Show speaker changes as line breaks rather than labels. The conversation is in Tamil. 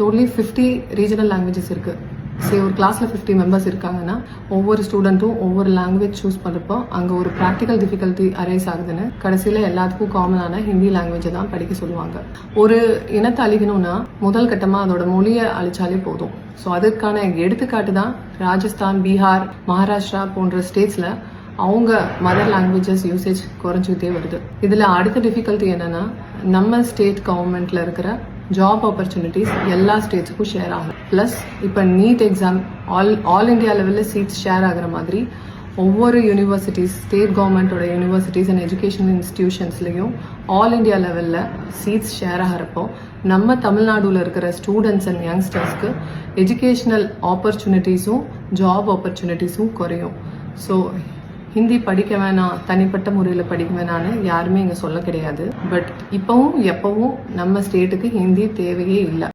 டோட்டலி ஃபிஃப்டி ரீஜனல் லாங்குவேஜஸ் இருக்கு. சரி ஒரு கிளாஸ்ல ஃபிஃப்டி மெம்பர்ஸ் இருக்காங்கன்னா ஒவ்வொரு ஸ்டூடெண்ட்டும் ஒவ்வொரு லாங்குவேஜ் சூஸ் பண்ணுறப்போ அங்கே ஒரு ப்ராக்டிக்கல் டிஃபிகல்ட்டி அரைஸ் ஆகுதுன்னு கடைசியில் எல்லாத்துக்கும் காமனான ஹிந்தி லாங்குவேஜை தான் படிக்க சொல்லுவாங்க. ஒரு இனத்தை அழிக்கணும்னா முதல் கட்டமாக அதோட மொழியை அழிச்சாலே போதும். ஸோ அதுக்கான எடுத்துக்காட்டு தான் ராஜஸ்தான் பீகார் மகாராஷ்டிரா போன்ற ஸ்டேட்ஸில் அவங்க மதர் லாங்குவேஜஸ் யூசேஜ் குறைஞ்சிக்கிட்டே வருது. இதில் அடுத்த டிஃபிகல்ட்டி என்னென்னா நம்ம ஸ்டேட் கவர்மெண்ட்ல இருக்கிற ஜாப் ஆப்பர்ச்சுனிட்டிஸ் எல்லா ஸ்டேட்ஸுக்கும் ஷேர் ஆகும். ப்ளஸ் இப்போ NEET exam all all India லெவலில் சீட்ஸ் ஷேர் ஆகுற மாதிரி ஒவ்வொரு யூனிவர்சிட்டிஸ் ஸ்டேட் கவர்மெண்ட்டோட யூனிவர்சிட்டிஸ் அண்ட் எஜுகேஷன் இன்ஸ்டிடியூஷன்ஸ்லையும் ஆல் இந்தியா லெவலில் சீட்ஸ் ஷேர் ஆகிறப்போ நம்ம தமிழ்நாடுல இருக்கிற ஸ்டூடெண்ட்ஸ் அண்ட் யங்ஸ்டர்ஸ்க்கு எஜுகேஷ்னல் ஆப்பர்ச்சுனிட்டிஸும் ஜாப் ஆப்பர்ச்சுனிட்டிஸும் குறையும். ஸோ ஹிந்தி படிக்க வேணாம் தனிப்பட்ட முறையில் படிக்க வேணாம்னு யாருமே இங்கே சொல்ல கிடையாது. பட் இப்போவும் எப்பவும் நம்ம ஸ்டேட்டுக்கு ஹிந்தி தேவையே இல்லை.